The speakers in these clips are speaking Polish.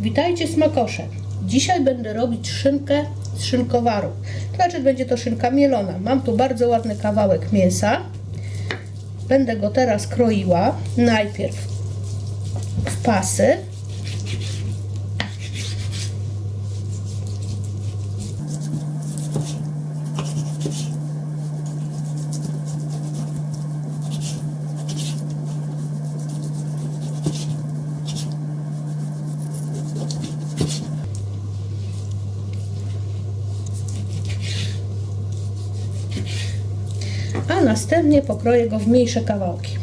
Witajcie smakosze. Dzisiaj będę robić szynkę z szynkowaru. Znaczy będzie to szynka mielona. Mam tu bardzo ładny kawałek mięsa. Będę go teraz kroiła. Najpierw w pasy. a następnie pokroję go w mniejsze kawałki.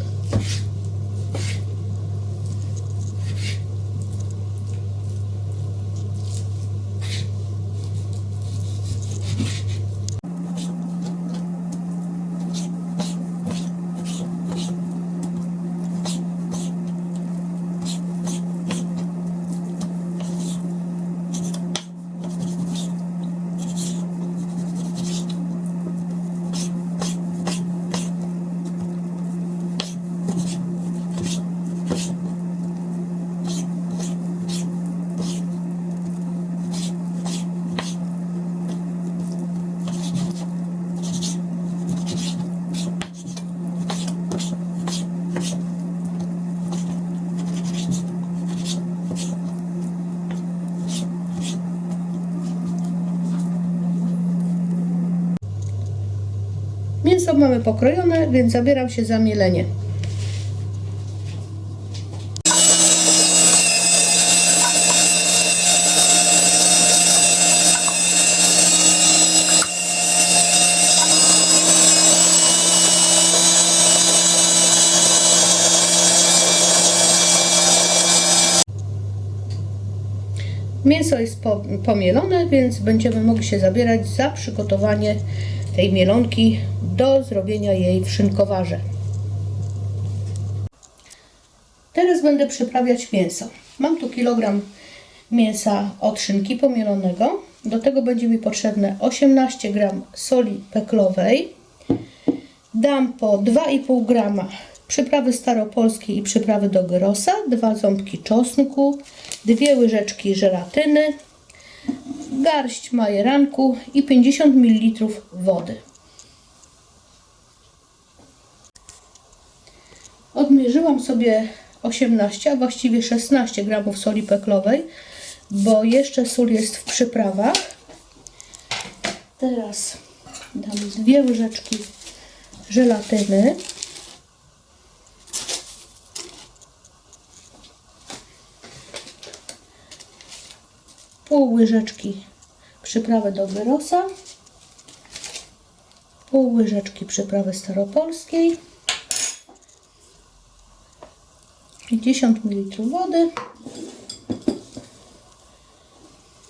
Mięso mamy pokrojone, więc zabieram się za mielenie. Mięso jest po, pomielone, więc będziemy mogli się zabierać za przygotowanie tej mielonki do zrobienia jej w szynkowarze. Teraz będę przyprawiać mięso. Mam tu kilogram mięsa od szynki pomielonego. Do tego będzie mi potrzebne 18 gram soli peklowej. Dam po 2,5 grama przyprawy staropolskiej i przyprawy do gyrosa, dwa ząbki czosnku, dwie łyżeczki żelatyny, garść majeranku i 50 ml wody. Odmierzyłam sobie 18, a właściwie 16 gramów soli peklowej, bo jeszcze sól jest w przyprawach. Teraz dam dwie łyżeczki żelatyny. Pół łyżeczki przyprawy do gyrosa, pół łyżeczki przyprawy staropolskiej, 50 ml wody,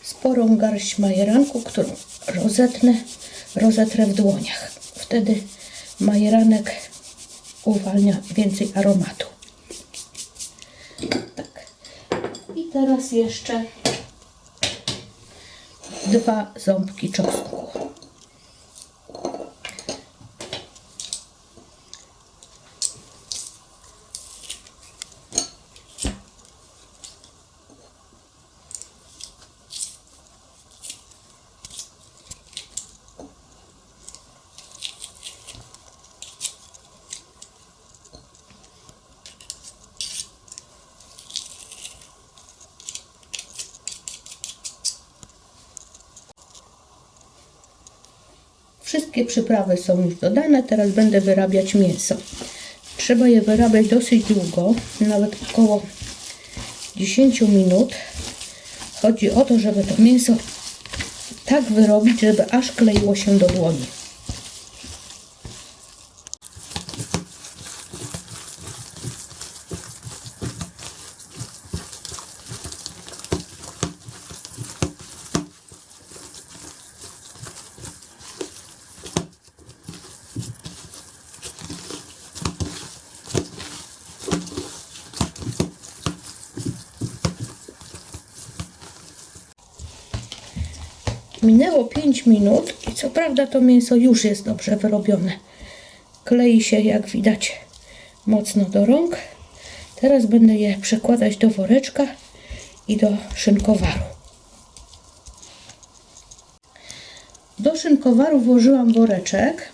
sporą garść majeranku, którą rozetnę, rozetrę w dłoniach. Wtedy majeranek uwalnia więcej aromatu. Tak. I teraz jeszcze dwa ząbki czosnku. Wszystkie przyprawy są już dodane, teraz będę wyrabiać mięso. Trzeba je wyrabiać dosyć długo, nawet około 10 minut. Chodzi o to, żeby to mięso tak wyrobić, żeby aż kleiło się do dłoni. Minęło 5 minut i co prawda to mięso już jest dobrze wyrobione. Klei się jak widać mocno do rąk. Teraz będę je przekładać do woreczka i do szynkowaru. Do szynkowaru włożyłam woreczek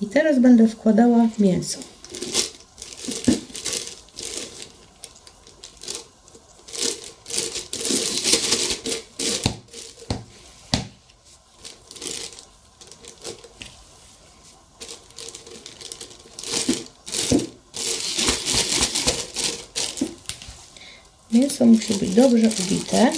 i teraz będę wkładała mięso. Mięso musi być dobrze ubite.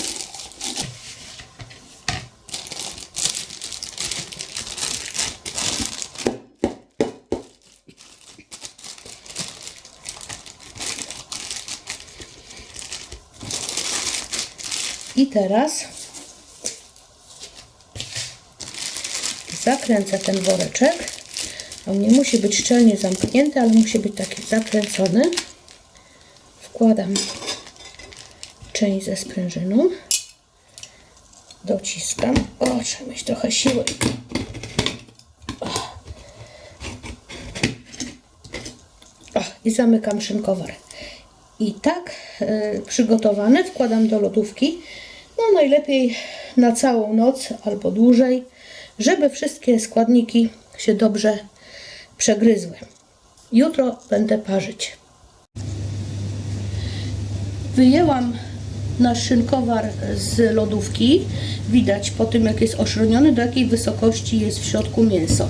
I teraz zakręcę ten woreczek. On nie musi być szczelnie zamknięty, ale musi być taki zakręcony. Wkładam część ze sprężyną. Dociskam. O, trzeba mieć trochę siły. O. O, I zamykam szynkowar. I tak e, przygotowany wkładam do lodówki. No najlepiej na całą noc albo dłużej, żeby wszystkie składniki się dobrze przegryzły. Jutro będę parzyć. Wyjęłam nasz szynkowar z lodówki. Widać po tym, jak jest oszroniony, do jakiej wysokości jest w środku mięso.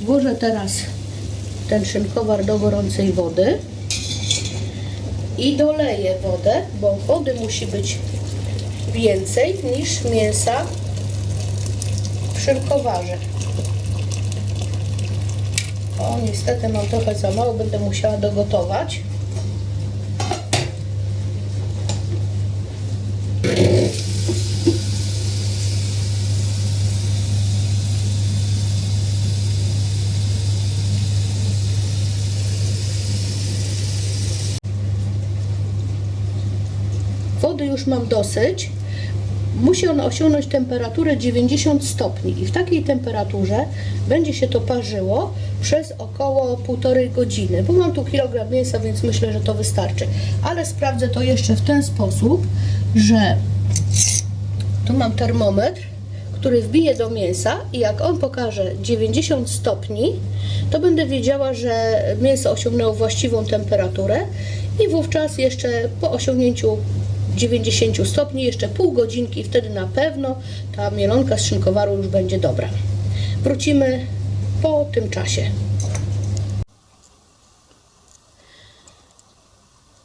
Włożę teraz ten szynkowar do gorącej wody i doleję wodę, bo wody musi być więcej niż mięsa w szynkowarze. O, niestety mam trochę za mało, będę musiała dogotować. Wody już mam dosyć. Musi ona osiągnąć temperaturę 90 stopni i w takiej temperaturze będzie się to parzyło przez około półtorej godziny, bo mam tu kilogram mięsa, więc myślę, że to wystarczy. Ale sprawdzę to jeszcze w ten sposób, że tu mam termometr, który wbiję do mięsa i jak on pokaże 90 stopni, to będę wiedziała, że mięso osiągnęło właściwą temperaturę i wówczas jeszcze po osiągnięciu 90 stopni, jeszcze pół godzinki, wtedy na pewno ta mielonka z szynkowaru już będzie dobra. Wrócimy po tym czasie.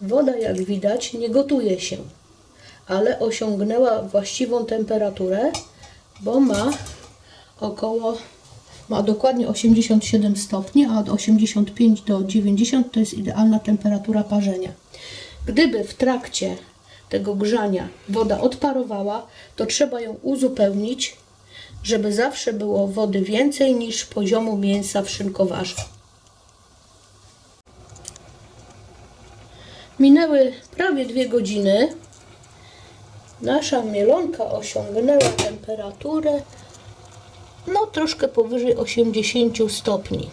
Woda, jak widać, nie gotuje się, ale osiągnęła właściwą temperaturę, bo ma około, ma dokładnie 87 stopni, a od 85 do 90 to jest idealna temperatura parzenia. Gdyby w trakcie tego grzania woda odparowała, to trzeba ją uzupełnić, żeby zawsze było wody więcej niż poziomu mięsa w szynkowarze. Minęły prawie dwie godziny. Nasza mielonka osiągnęła temperaturę no troszkę powyżej 80 stopni.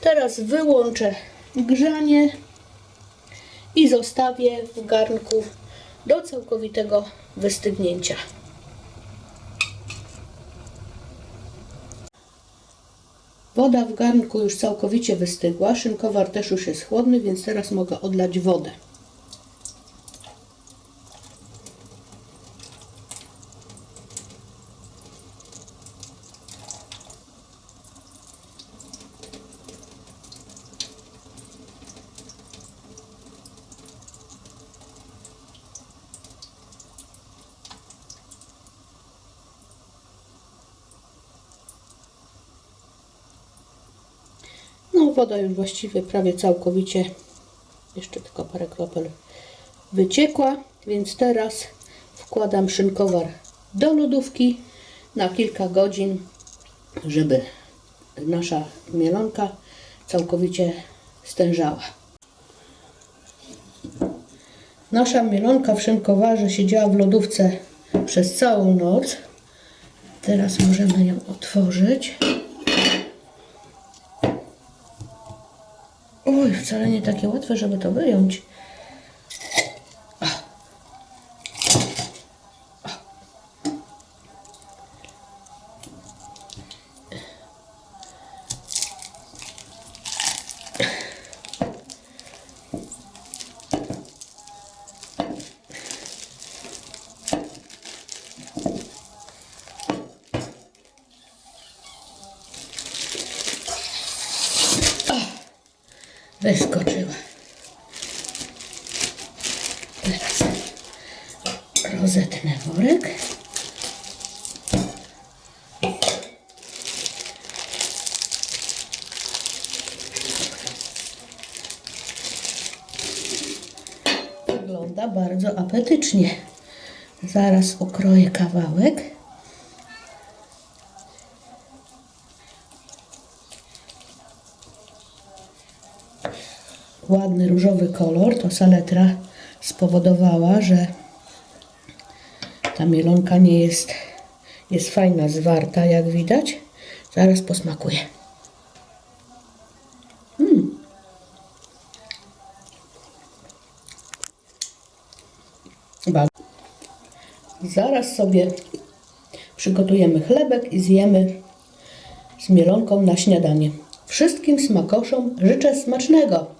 Teraz wyłączę grzanie i zostawię w garnku do całkowitego wystygnięcia. Woda w garnku już całkowicie wystygła, szynkowar też już jest chłodny, więc teraz mogę odlać wodę. Woda już właściwie prawie całkowicie, jeszcze tylko parę kropel wyciekła, więc teraz wkładam szynkowar do lodówki na kilka godzin, żeby nasza mielonka całkowicie stężała. Nasza mielonka w szynkowarze siedziała w lodówce przez całą noc. Teraz możemy ją otworzyć. Oj, wcale nie takie łatwe, żeby to wyjąć. Wyskoczyła. Teraz rozetnę worek. Wygląda bardzo apetycznie. Zaraz ukroję kawałek. Ładny różowy kolor. To saletra spowodowała, że ta mielonka nie jest, jest fajna, zwarta, jak widać. Zaraz posmakuję. Ba- Zaraz sobie przygotujemy chlebek i zjemy z mielonką na śniadanie. Wszystkim smakoszom życzę smacznego.